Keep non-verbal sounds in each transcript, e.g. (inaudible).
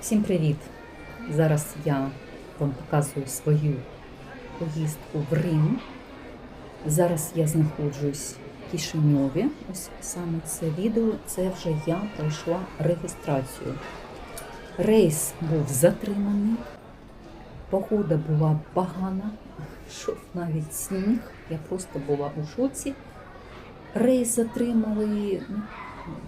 Всім привіт! Зараз я вам показую свою поїздку в Рим. Зараз я знаходжусь в Кишиньові. Ось саме це відео. Це вже я пройшла реєстрацію. Рейс був затриманий, погода була погана, йшов навіть сніг. Я просто була у шоці. Рейс затримали.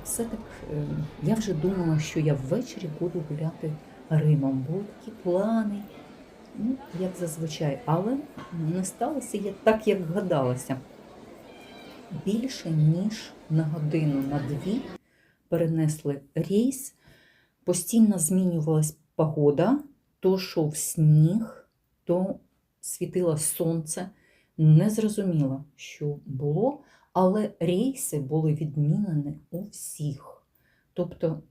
Все так. е, Я вже думала, що я ввечері буду гуляти Римом. Були такі плани, ну, як зазвичай, але не сталося я так, як гадалася. Більше ніж на годину, на дві перенесли рейс, постійно змінювалась погода, то йшов сніг, то світило сонце. Не зрозуміла, що було, але рейси були відмінені у всіх. Тобто,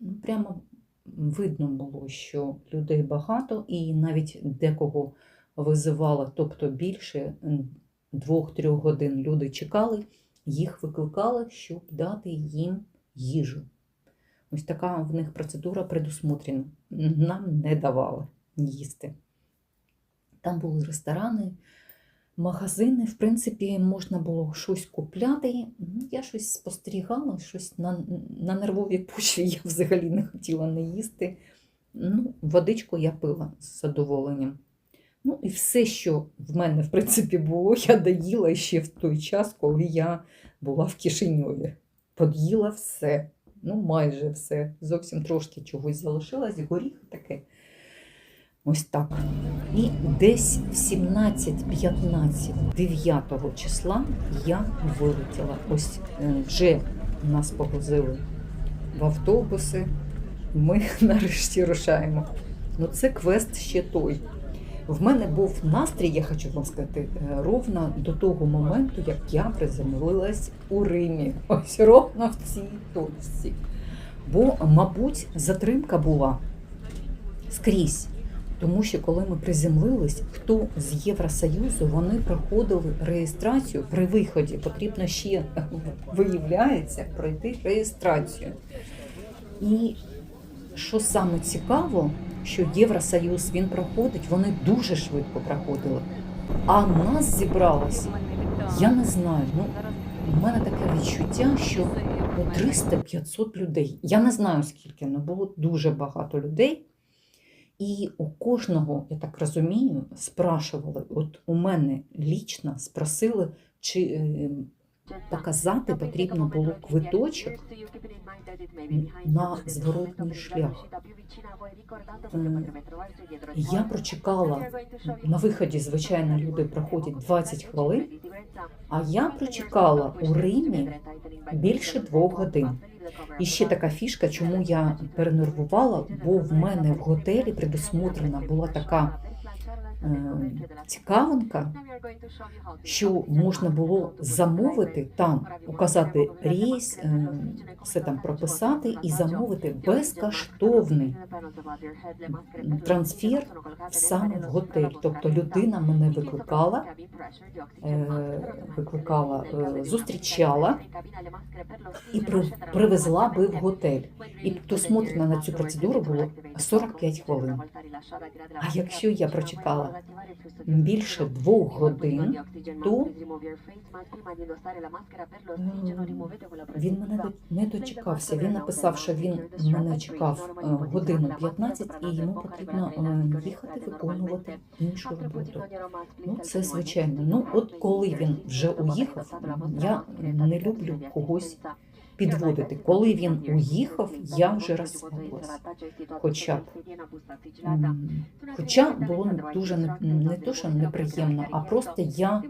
ну, прямо видно було, що людей багато, і навіть декого визивали, тобто більше м, двох-трьох годин люди чекали, їх викликали, щоб дати їм їжу. Ось така в них процедура предусмотрена. Нам не давали їсти. Там були ресторани, магазини. В принципі, можна було щось купляти. Ну, Я щось спостерігала, щось на, на нервовій почві я взагалі не хотіла не їсти. Ну, водичку я пила з задоволенням. Ну, і все, що в мене, в принципі, було, я доїла ще в той час, коли я була в Кишиньові. Под'їла все, ну майже все. Зовсім трошки чогось залишилось, горіх таке. Ось так. І десь в 17-15 9 числа я вилетіла. Ось е, вже нас погрузили в автобуси. Ми (laughs) нарешті рушаємо. Ну, це квест ще той. В мене був настрій, я хочу вам сказати, е, ровно до того моменту, як я приземлилась у Римі. (laughs) Ось ровно в цій точці. Бо, мабуть, затримка була скрізь. Тому що коли ми приземлились, хто з Євросоюзу вони проходили реєстрацію при виході. Потрібно ще (laughs) виявляється пройти реєстрацію. І що саме цікаво, що Євросоюз він проходить, вони дуже швидко проходили. А нас зібралось, я не знаю. Ну, у мене таке відчуття, що ну, 300-500 людей. Я не знаю скільки, але було дуже багато людей. І у кожного, я так розумію, спрашували, от у мене лічно спросили, чи е, показати потрібно було квиточок на зворотній шлях. Я прочекала на виході, звичайно, люди проходять 20 хвилин, а я прочекала у Римі більше двох годин. І ще така фішка, чому я перенервувала, бо в мене в готелі предусмотрена була така цікавинка, що можна було замовити там, указати рейс, е, все там прописати і замовити безкоштовний трансфер саме в готель. Тобто людина мене викликала, е, викликала, е, зустрічала і при- привезла би в готель. І досмотрено на цю процедуру було 45 хвилин. А якщо я прочекала більше двох годин, то він мене не дочекався. Він написав, що він мене чекав е, годину 15 і йому потрібно е, їхати виконувати іншу роботу. Ну, це звичайно. Ну, от коли він вже уїхав, я не люблю когось підводити. Коли він уїхав, я вже розслабилась. Хоча. Хоча було дуже не, не то, що неприємно, а просто я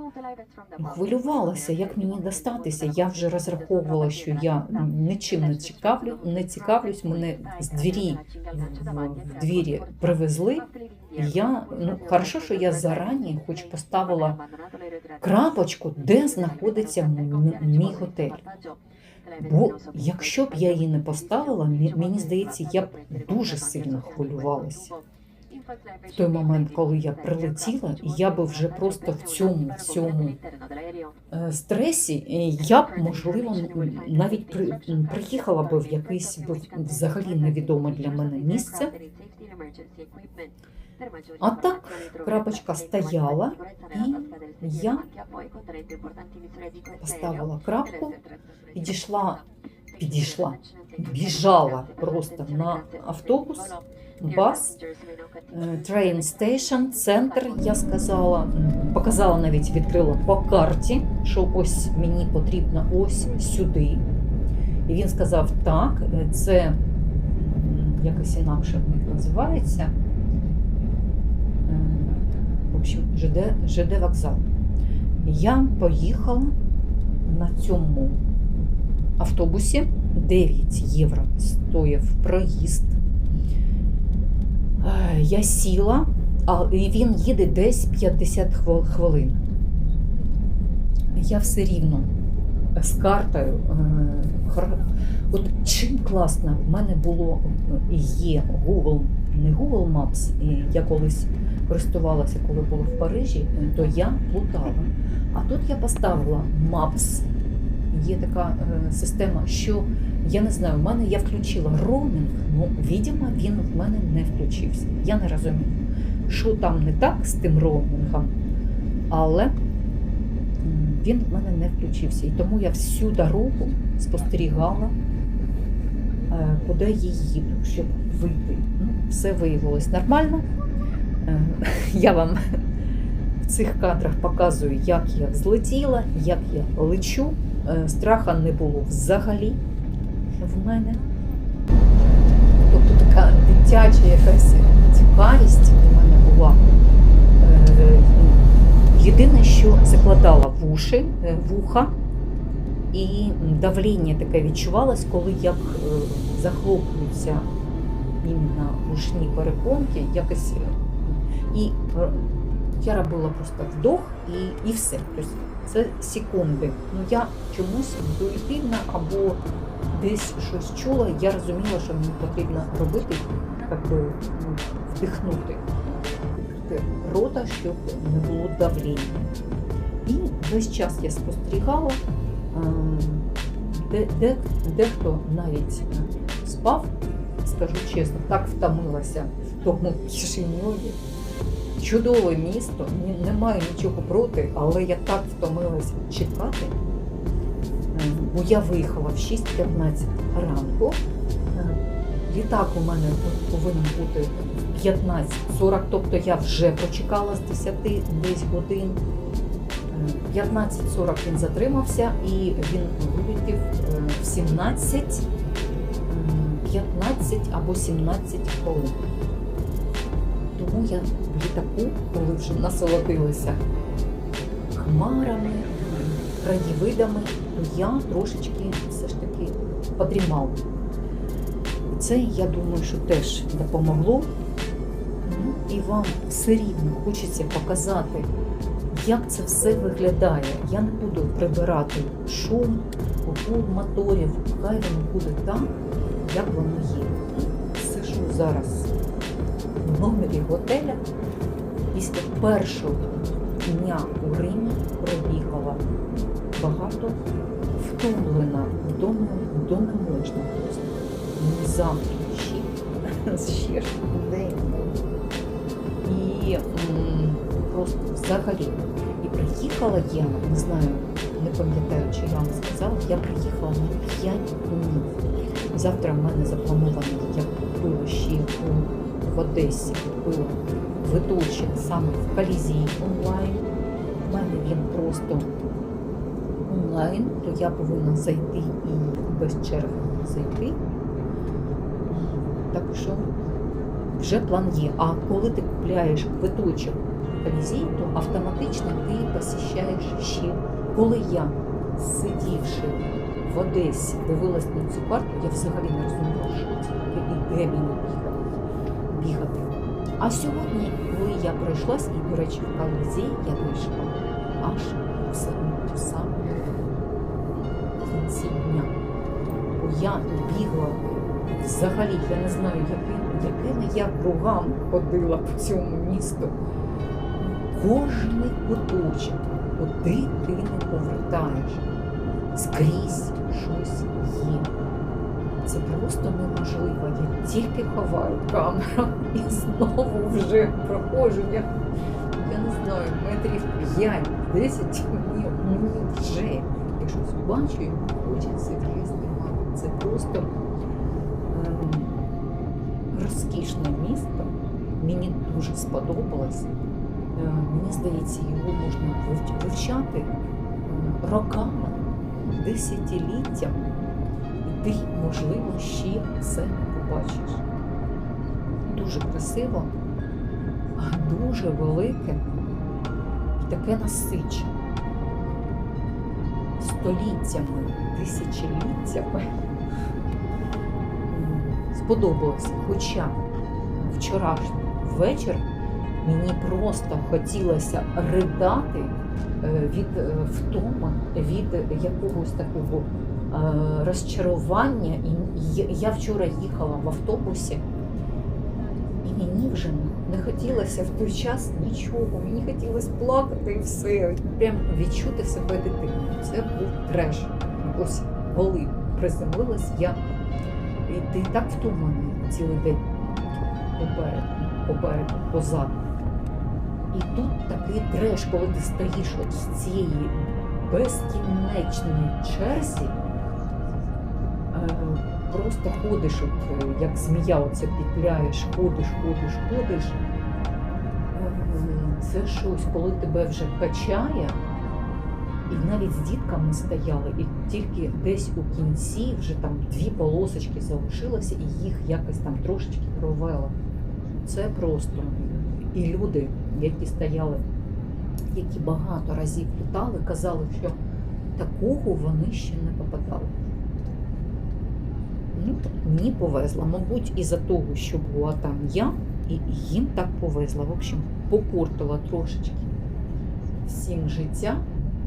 хвилювалася, як мені достатися. Я вже розраховувала, що я нічим не цікавлю, не цікавлюсь. Мене з двері в, двері привезли. Я ну хорошо, що я зарані, хоч поставила крапочку, де знаходиться мій готель. Бо якщо б я її не поставила, мені здається, я б дуже сильно хвилювалася. в той момент, коли я прилетіла, я би вже просто в цьому всьому е, стресі, я б, можливо, навіть при, приїхала би в якесь взагалі невідоме для мене місце. А так крапочка стояла, і я Поставила крапку, підійшла, підійшла, біжала просто на автобус, бас, е, train station, центр, я сказала, показала навіть відкрила по карті, що ось мені потрібно ось сюди. І він сказав, так, е, це якось інакше в них називається. Е, В общем, ЖД, ЖД вокзал. Я поїхала на цьому автобусі 9 євро стоїв проїзд. Е, Я сіла, а він їде десь 50 хвилин. Я все рівно з картою. е, От чим класно, в мене було е, є Google, не Google Maps, я колись користувалася, коли була в Парижі, то я плутала. А тут я поставила Maps. Є така е, система, що я не знаю, в мене я включила роумінг, ну, відомо, він в мене не включився. Я не розумію, що там не так з тим роумінгом, але він в мене не включився. І тому я всю дорогу спостерігала, е, куди я їду, щоб вийти. Ну, все виявилось нормально. Е, (laughs) Я вам в цих кадрах показую, як я злетіла, як я лечу. Е, Страха не було взагалі в мене. Тобто така дитяча якась цікавість у мене була. Е, Єдине, що закладала в уші, вуха, і давлення таке відчувалось, коли як е, іменно ушні перепонки, якось і я робила просто вдох і, і все. Тобто це секунди. Ну я чомусь інтуїтивно або десь щось чула, я розуміла, що мені потрібно робити, як би ну, вдихнути рота, щоб не було давлення. І весь час я спостерігала, ем, де, де, дехто навіть е, спав, скажу чесно, так втомилася в тому Кишиньові. Чудове місто, не маю нічого проти, але я так втомилася чекати. Е, Бо я виїхала в 6.15 ранку. Е, Літак у мене повинен бути 15.40, тобто я вже прочекала з 10 десь годин. Е, 15.40 він затримався і він вилетів е, в 17, 15 або 17 хвилин. Тому я в літаку, коли вже насолодилася хмарами, краєвидами, то я трошечки все ж таки подрімала. Це, я думаю, що теж допомогло. Ну, І вам все рівно хочеться показати, як це все виглядає. Я не буду прибирати шум, гул моторів. Хай воно буде так, як воно є. Сижу зараз в номері готеля. Після першого дня у Римі пробігала багато втомлена. Вдома, вдома можна просто. Завтра ще, (laughs) ще ж день. І просто взагалі. І приїхала я, не знаю, не пам'ятаю, чи я вам сказала, я приїхала на 5 днів. Завтра в мене заплановано, я купила ще Одесі, купила квиточок саме в Колізії онлайн. У мене він просто онлайн, то я повинна зайти і без черги зайти. Так що вже план є. А коли ти купляєш квиточок в Колізій, то автоматично ти посіщаєш ще. Коли я, сидівши в Одесі, дивилась на цю карту, я взагалі не розуміла, що це і де мені бігати. Бігати. А сьогодні, коли я пройшлась, і, до речі, в Колізей я вийшла аж в саму кінці дня. Бо я бігла Взагалі, я не знаю, якими, я кругами ходила по цьому місту. Кожний куточок, куди ти не повертаєш, скрізь щось є. Це просто неможливо. Я тільки ховаю камеру і знову вже проходжу. Я, я не знаю, метрів 5-10 мені, мені вже. Я щось бачу і хочеться її знімати. Це просто ем, розкішне місто. Мені дуже сподобалось. Е, Мені здається, його можна вивчати е, роками, десятиліттями, ти, можливо, ще це побачиш. Дуже красиво, дуже велике і таке насичене. Століттями, тисячоліттями. Сподобалося, хоча вчорашній вечір мені просто хотілося ридати е, від е, втоми, від якогось такого розчарування. І я- вчора їхала в автобусі, і мені вже не хотілося в той час нічого. Мені хотілося плакати і все. Прям відчути себе дитиною. Це був треш. Ось коли приземлилась я, і ти так втомлений цілий день попереду, попереду, позаду. І тут такий треш, коли ти стоїш от в цій безкінечній черзі, е, просто ходиш, от, е, як змія, оце петляєш, ходиш, ходиш, ходиш. Е, Це щось, коли тебе вже качає, і навіть з дітками стояли, і тільки десь у кінці вже там дві полосочки залишилося, і їх якось там трошечки провело. Це просто. І люди, які стояли, які багато разів літали, казали, що такого вони ще не попадали. Ну, мені повезло, мабуть, із-за того, що була там я, і їм так повезло. В общем, попортила трошечки всім життя.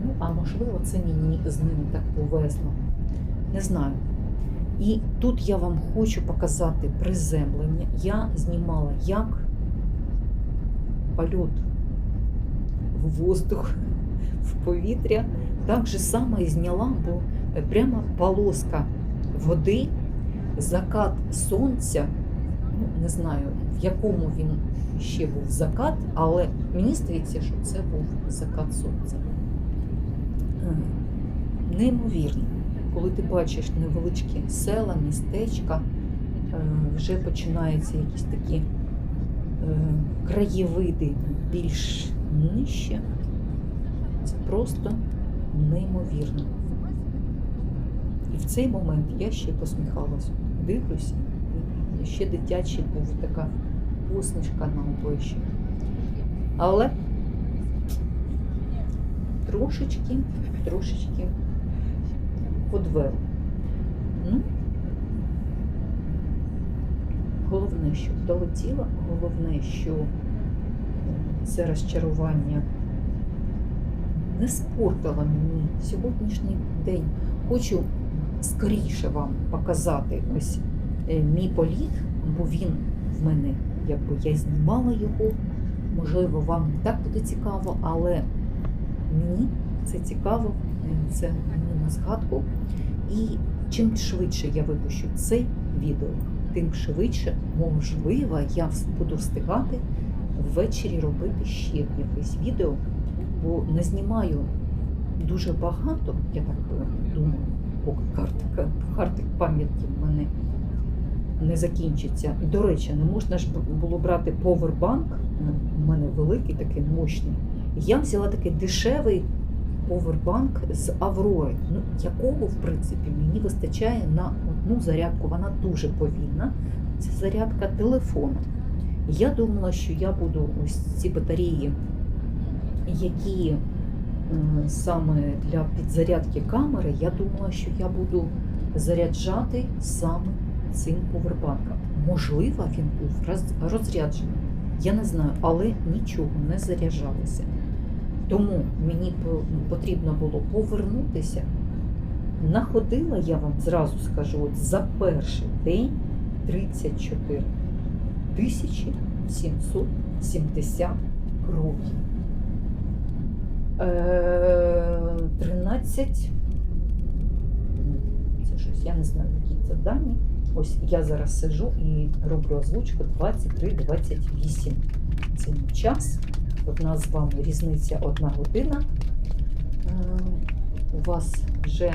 Ну, а можливо, це мені з ними так повезло. Не знаю. І тут я вам хочу показати приземлення. Я знімала як польот в воздух, в повітря. Так же само і зняла, бо прямо полоска води, закат сонця. Ну, не знаю, в якому він ще був закат, але мені здається, що це був закат сонця. Е, Неймовірно, коли ти бачиш невеличкі села, містечка, е, вже починаються якісь такі е, краєвиди більш нижче. Це просто неймовірно. І в цей момент я ще посміхалася. Дивлюся, ще дитячий був така посмішка на обличчі. Але трошечки, трошечки подвел. Ну, головне, що долетіло, головне, що це розчарування не спортило мені сьогоднішній день. Хочу скоріше вам показати ось е, мій політ, бо він в мене, якби я знімала його. Можливо, вам не так буде цікаво, але мені це цікаво, е, це мені на згадку. І чим швидше я випущу це відео, тим швидше, можливо, я буду встигати ввечері робити ще якесь відео, бо не знімаю дуже багато, я так думаю, картка, картик пам'ятки в мене не закінчиться. До речі, не можна ж було брати повербанк, у мене великий, такий мощний. Я взяла такий дешевий повербанк з Аврори, ну, якого, в принципі, мені вистачає на одну зарядку. Вона дуже повільна. Це зарядка телефону. Я думала, що я буду ось ці батареї, які саме для підзарядки камери, я думала, що я буду заряджати саме цим повербанком. Можливо, він був розряджений. Я не знаю, але нічого не заряджалося. Тому мені потрібно було повернутися. Находила, я вам зразу скажу, от за перший день 34 тисячі 770 кроків. Е, 13. Це щось, я не знаю, які це дані. Ось я зараз сижу і роблю озвучку 23-28. Це мій час. У нас з вами різниця одна година. Е, У вас вже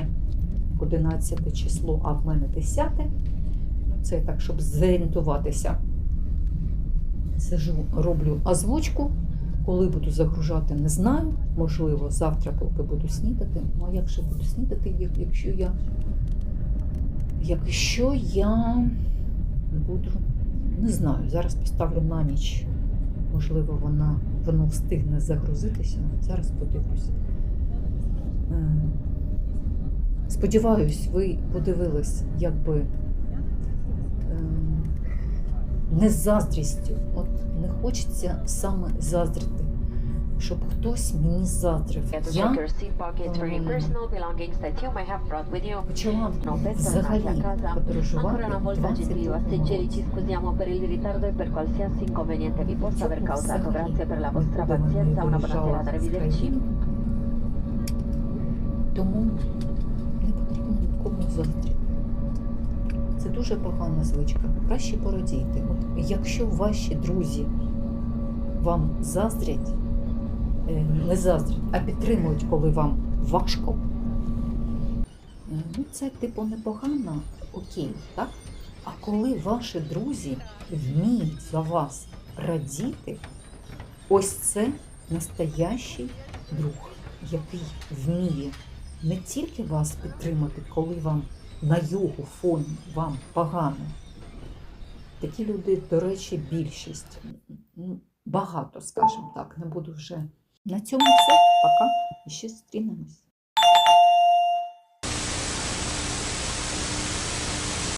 11 число, а в мене 10. Ну, Це так, щоб зорієнтуватися. Сижу, роблю озвучку. Коли буду загружати, не знаю. Можливо, завтра, поки буду снідати. Ну, а як же буду снідати, як- якщо я. Якщо я буду. Не знаю, зараз поставлю на ніч. Можливо, вона, воно встигне загрузитися. Зараз подивлюсь. Е, Сподіваюсь, ви подивились, якби е, не заздрістю. От не хочеться саме заздрити, щоб хтось мені заздрив. Я um, почала взагалі подорожувати Ancora una volta, 20 gentili passeggeri, ci scusiamo per il ritardo e per qualsiasi inconveniente vi possa aver causato. Grazie per la vostra pazienza. Una buona serata, arrivederci. Тому не потрібно нікому заздрити. Це дуже погана звичка. Краще порадійте. От якщо ваші друзі вам заздрять, е, не заздрять, а підтримують, коли вам важко, е, ну це типу непогано, окей, так? А коли ваші друзі вміють за вас радіти, ось це настоящий друг, який вміє не тільки вас підтримати, коли вам на його фоні вам погано. Такі люди, до речі, більшість. Ну, Багато, скажімо так, не буду вже. На цьому все. Пока. І ще зустрінемось.